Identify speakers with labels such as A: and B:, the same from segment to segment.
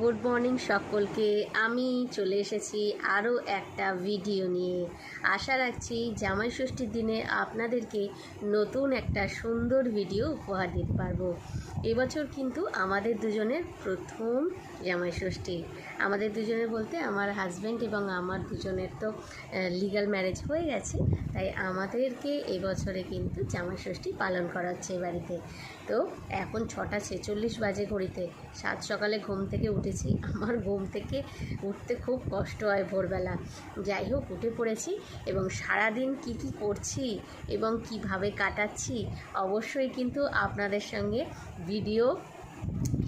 A: Good morning সকলকে। আমি চলে এসেছি আরও একটা ভিডিও নিয়ে। আশা রাখছি জামাই ষষ্ঠীর দিনে আপনাদেরকে নতুন একটা সুন্দর ভিডিও উপহার দিতে পারব। এবছর কিন্তু আমাদের দুজনের প্রথম জামাই ষষ্ঠী। আমাদের দুজনের বলতে আমার হাজব্যান্ড এবং আমার দুজনের তো লিগ্যাল ম্যারেজ হয়ে গেছে। তাই আমাদেরকে এবছরে কিন্তু জামাই ষষ্ঠী পালন করা হচ্ছে বাড়িতে। তো এখন ছটা ছেচল্লিশ বাজে ঘড়িতে। সাত সকালে ঘুম থেকে উঠেছি। আমার ঘুম থেকে উঠতে খুব কষ্ট হয় ভোরবেলা। যাই হোক, উঠে পড়েছি এবং সারাদিন কি কি করছি এবং কীভাবে কাটাচ্ছি অবশ্যই কিন্তু আপনাদের সঙ্গে ভিডিও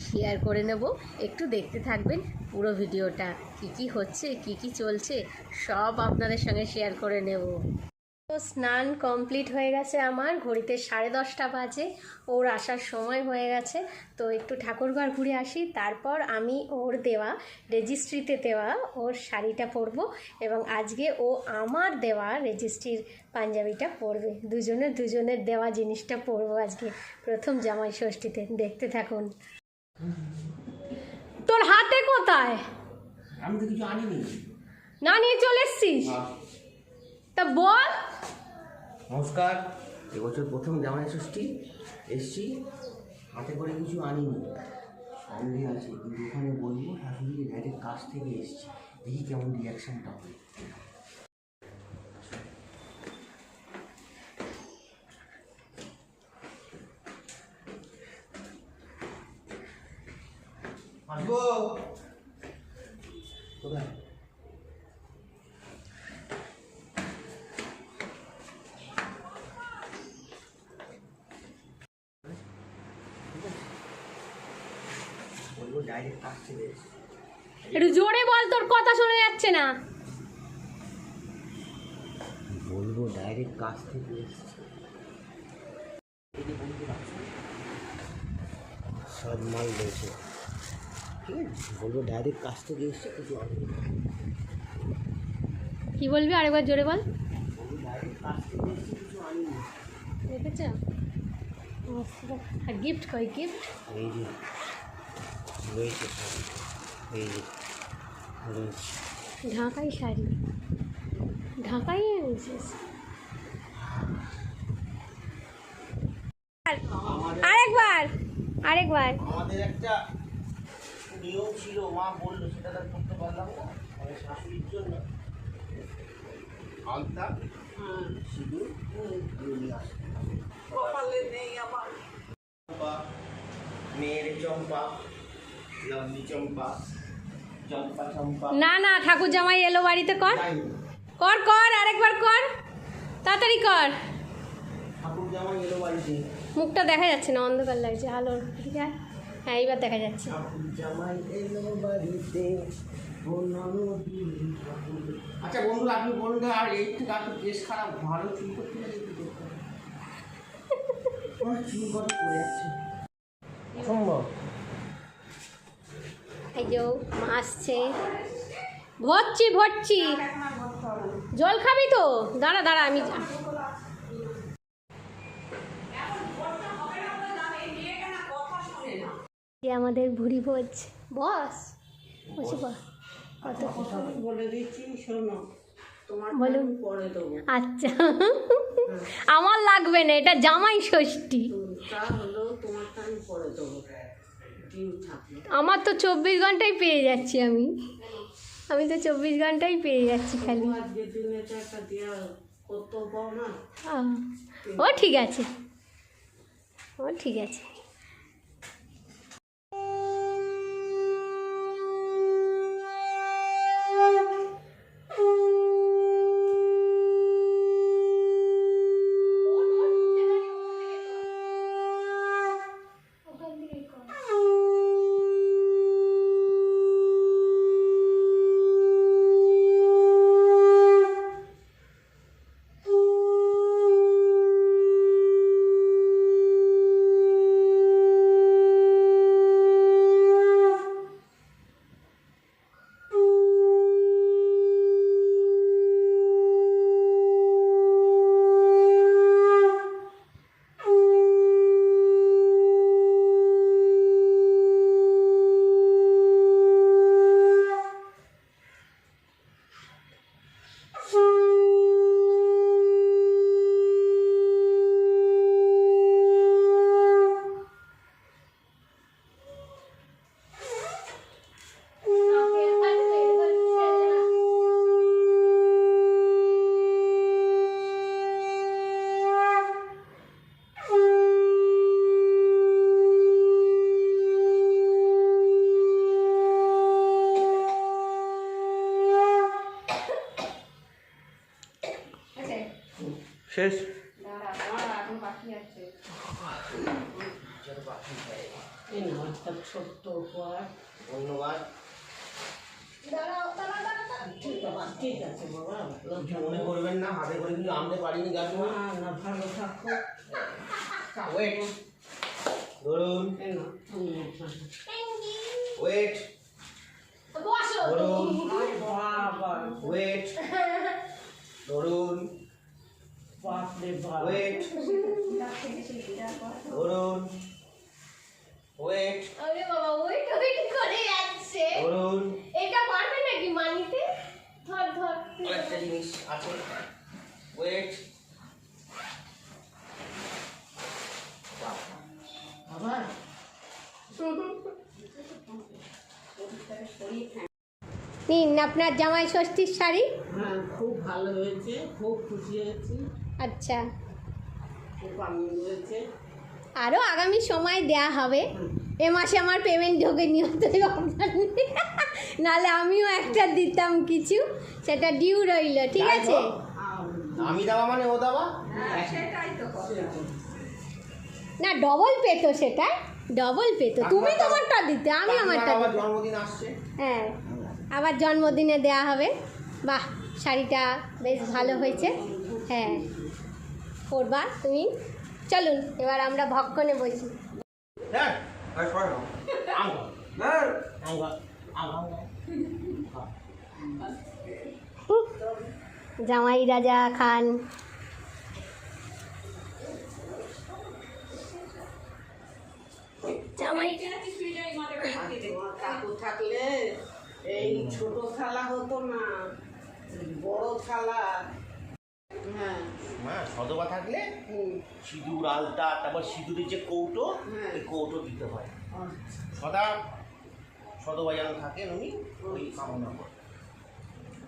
A: শেয়ার করে নেব। একটু দেখতে থাকবেন পুরো ভিডিওটা, কি কি হচ্ছে, কি কি চলছে, সব আপনাদের সঙ্গে শেয়ার করে নেব। তো স্নান কমপ্লিট হয়ে গেছে আমার। ঘড়িতে সাড়ে দশটা বাজে ওর আসার সময় হয়ে গেছে। তো একটু ঠাকুরঘর ঘুরে আসি তারপর আমি ওর দেওয়া রেজিস্ট্রিতে দেওয়া ওর শাড়িটা পরবো এবং আজকে ও আমার দেওয়া রেজিস্ট্রির পাঞ্জাবিটা পরবে। দুজনের দুজনের দেওয়া জিনিসটা পরবো আজকে প্রথম জামাই ষষ্ঠীতে। দেখতে থাকুন। তোর হাতে কোথায়?
B: আমি তো কিছু আনিনি।
A: না নিয়ে চলে এসছিস? তা বল।
B: নমস্কার। এবছর প্রথম জামাই ষষ্ঠী, এসছি। হাতে করে কিছু আনিনি। অলরেডি আছে, কিন্তু ওখানে বলব শাশুড়িকে ডাইরেক্ট কাছ থেকে এসছি। দেখি কেমন রিয়াকশানটা হয়।
A: একটু জোরে বল তোর কথা শোনা যাচ্ছে না।
B: বলব ডাইরেক্ট কাছ থেকে সব মাল রয়েছে ঠিক আছে বলব ডাইরেক্ট কাছ থেকে এসছে কিছু।
A: কি বলবি আরেকবার জোরে বল। দেখেছ? গিফট কই গিফট
B: এই যে রয়েছে সব এই রয়েছে।
A: ঢাকাই শাড়ি। ঢাকাই এনেছিস? আরেকবার আরেকবার।
B: আমাদের একটা নিয়ম ছিল মা বলল সেটা তার করতে পারলাম না। মানে শাশুড়ির জন্য। আলতা সিঁদুর নিয়ে আসতে চম্পা মেয়ের চম্পা।
A: না না ঠাকুর জামাই এলো বাড়িতে কর। কর কর আরেকবার কর। তাড়াতাড়ি কর। মুখটা দেখা যাচ্ছে না অন্ধকার লাগছে। আলোর ঠিক আছে হ্যাঁ এইবার দেখা যাচ্ছে।
B: আচ্ছা বন্ধুরা আপনি বলুন আর এই আর বেশ খারাপ। ভালো চুল করতে চুল কত যাচ্ছে। অসম্ভব
A: এই যে মা আসছে। ভরছি ভরছি। জল খাবি তো? দাঁড়া দাঁড়া আমি যা- আমাদের ভুড়ি ভোজ বস বসে বস। কত
C: বলে। দিচ্ছি শোনো
A: বলুন। আচ্ছা। আমার লাগবে না এটা জামাই ষষ্ঠী।
C: তা হলো তোমারটা আমি পরে দেবো। ডিম থাকলে
A: আমার তো চব্বিশ ঘন্টাই পেয়ে যাচ্ছি আমি। আমি তো চব্বিশ ঘন্টাই পেয়ে যাচ্ছি খালি। ও ঠিক আছে। ও ঠিক আছে।
B: শেষ। ধন্যবাদ।
C: ঠিক আছে ঠিক আছে বাবা
B: মনে করবেন না হাতে করে কিন্তু আনতে পারিনি গাছ
C: না না ভালো থাকো
B: ওয়েট ধরুন। ওয়েট ধরুন ওয়েট ধরুন। ওয়েট ধরুন ওয়েট
A: আরে বাবা ওয়েট ওয়েট করে যাচ্ছে?
B: ধরুন
A: এটা পারবে নাকি মানিতে? ধর ধর।
B: আরেকটা জিনিস আছে। ওয়েট
C: বাবা
A: নিন আপনার জামাই ষষ্ঠীর শাড়ি।
C: হ্যাঁ খুব ভালো হয়েছে খুব খুশি হয়েছি।
A: আচ্ছা। আরও আগামী সময় দেয়া হবে। এ মাসে আমার পেমেন্ট ঢোকে নিয়ত নাহলে আমিও একটা দিতাম কিছু সেটা ডিউ রইল ঠিক আছে?
B: আমি দেওয়া মানে ও দেওয়া?
A: না ডবল পেতো সেটা ডবল পেতো তুমি তোমারটা দিতে আমি আমারটা
B: আমার জন্মদিন আসছে।
A: হ্যাঁ আবার জন্মদিনে দেয়া হবে। বাহ শাড়িটা বেশ ভালো হয়েছে। হ্যাঁ। পরবা তুমি? চলুন এবার আমরা ভক্ষণে বসি। জামাই রাজা খান। জামাই
C: থাকলে এই ছোট থালা হতো না বড় থালা। হ্যাঁ।
B: মা সদবা থাকলে সিঁদুর আলতা তারপর সিঁদুরের যে কৌটো
C: হ্যাঁ।
B: ওই কৌটো দিতে হয়।
C: আচ্ছা।
B: সদা সদবা যেন থাকেন উনি ওই কামনা করে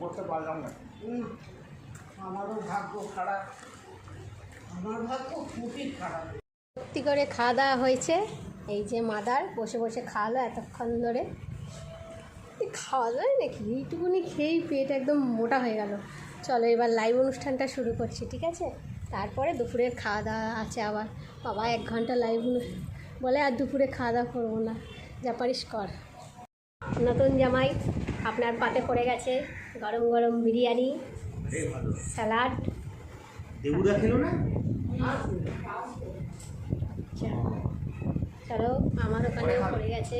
B: করতে পারলাম না।
C: আমারও ভাগ্য খারাপ। আমার ভাগ্য খুবই খারাপ।
A: সত্যি করে খাওয়া দাওয়া হয়েছে। এই যে মাদার বসে বসে খাওয়ালো এতক্ষণ ধরে। এই খাওয়া যায় নাকি? এইটুকুনি খেয়েই পেট একদম মোটা হয়ে গেল। চলো এবার লাইভ অনুষ্ঠানটা শুরু করছি ঠিক আছে? তারপরে দুপুরের খাওয়া দাওয়া আছে আবার। বাবা এক ঘণ্টা লাইভ অনুষ্ঠান বলে আর দুপুরে খাওয়া দাওয়া করব না। যা পারিস কর। নতুন জামাই আপনার পাতে পড়ে গেছে গরম গরম বিরিয়ানি স্যালাড
B: দেবুদা
A: চলো আমার ওখানেও পড়ে গেছে।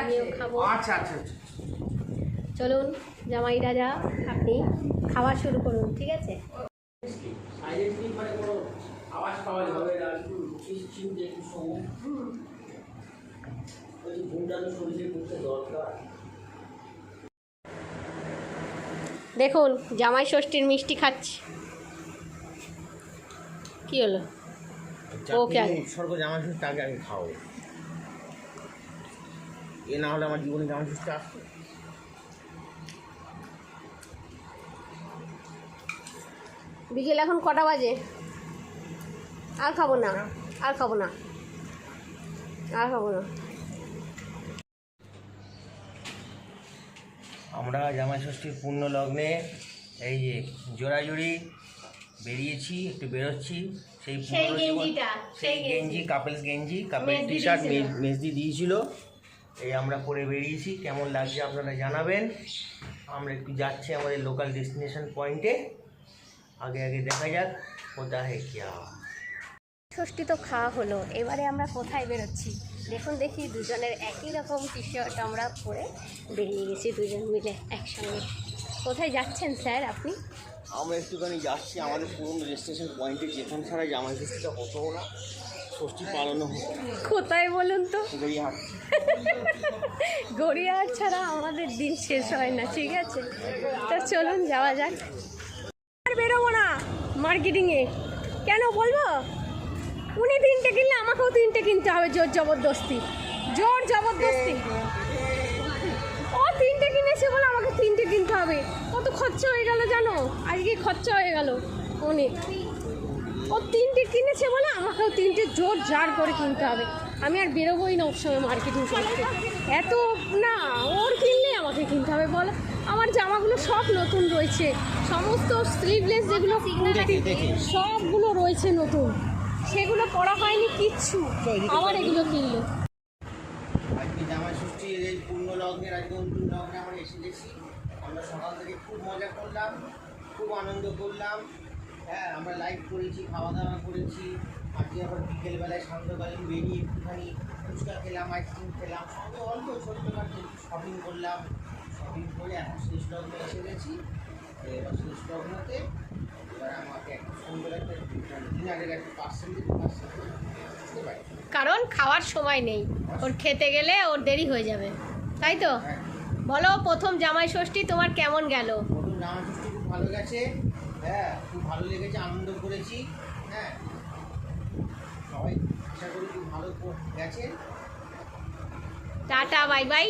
A: আমিও খাব।
B: আচ্ছা আচ্ছা আচ্ছা।
A: চলুন জামাই রাজা আপনি খাওয়া শুরু করুন ঠিক আছে?
B: সাইলেন্টলি কোনো আওয়াজ পাওয়া যাবে না একটু চিন্তে একটু শোবো ওই যে ঘুমটানো শরীরে করতে দরকার
A: দেখুন জামাই ষষ্ঠীর মিষ্টি খাচ্ছি। কি হলো? ওকে আগে।
B: উৎসর্গ জামা ষষ্ঠী আগে আমি খাও এ না হলে আমার জীবনে জামা ষষ্ঠী আসতো
A: বিকেল এখন কটা বাজে? আর খাব না আর খাব না আর খাব না।
B: আমরা জামাই ষষ্ঠীর পূর্ণ লগ্নে এই যে জোড়াজুড়ি বেরিয়েছি একটু বেরোচ্ছি। সেই
A: সেই
B: গেঞ্জি। কাপেলস গেঞ্জি কাপেল টি শার্ট
A: দিয়েছিল।
B: মেজদি দিয়েছিল। এই আমরা পরে বেরিয়েছি কেমন লাগছে আপনারা জানাবেন। আমরা একটু যাচ্ছি আমাদের লোকাল ডেস্টিনেশন পয়েন্টে আগে আগে দেখা যাক কোথা হে কিয়া
A: ষষ্ঠী তো খাওয়া হলো এবারে আমরা কোথায় বেরোচ্ছি? দেখুন দেখি দুজনের একই রকম টি শার্ট আমরা পরে বেরিয়ে গেছি দুজন মিলে একসঙ্গে। কোথায় যাচ্ছেন স্যার আপনি?
B: আমরা একটুখানি যাচ্ছি আমাদের পুরনো ডেস্টিনেশন পয়েন্টে যেখানে ছাড়া জামাই ষষ্ঠীটা হতো না। ষষ্ঠী পালনও হতো
A: কোথায় বলুন তো?
B: গড়িয়াহাট।
A: গড়িয়াহাট ছাড়া আমাদের দিন শেষ হয় না ঠিক আছে? তো চলুন যাওয়া যাক। মার্কেটিংয়ে কেন বলব? উনি তিনটে কিনলে আমাকেও তিনটে কিনতে হবে জোর জবরদস্তি। জোর জবরদস্তি। ও তিনটে কিনেছে বলে আমাকে তিনটে কিনতে হবে। কত খরচা হয়ে গেল জানো? আজকে খরচা হয়ে গেল অনেক ও তিনটে কিনেছে বলে আমাকেও তিনটে জোর জার করে কিনতে হবে। আমি আর বেরোবোই না ওর সময় মার্কেটিং করতে। এত না, ওর কিনলে আমাকে
D: কিনতে হবে বলো? আমার জামাগুলো সব নতুন রয়েছে। সমস্ত স্লিভলেস যেগুলো সবগুলো রয়েছে নতুন। সেগুলো পরা হয়নি কিচ্ছু। আবার এগুলো কিনলো।
B: আজকে জামাই ষষ্ঠীর এই পূর্ণ লগ্নের আজকে অন্তিম লগ্নে আমরা এসে গেছি আমরা সকাল থেকে খুব মজা করলাম খুব আনন্দ করলাম। হ্যাঁ আমরা লাইভ করেছি খাওয়া দাওয়া করেছি। আজকে আবার বিকেলবেলায় সন্ধ্যাকালীন বেরিয়ে একটুখানি ফুচকা খেলাম আইসক্রিম খেলাম সঙ্গে অল্প ছোট্টখাটো শপিং করলাম। শপিং করে এখন শেষ লগ্নে এসে গেছি। এবার শেষ লগ্নতে এবার আমাকে একটা সুন্দর একটা ডিনারের একটা পার্সেন্ট পার্সেন্ট বুঝতে পারি।
A: কারণ খাওয়ার সময় নেই। ওর খেতে গেলে ওর দেরি হয়ে যাবে। তাই তো?
B: হ্যাঁ।
A: বলো প্রথম জামাই ষষ্ঠী তোমার কেমন গেল?
B: নতুন জামা ষষ্ঠী খুব ভালো গেছে। হ্যাঁ খুব ভালো লেগেছে আনন্দ করেছি। আশা করি খুব ভালো গেছে।
A: Tata bye bye.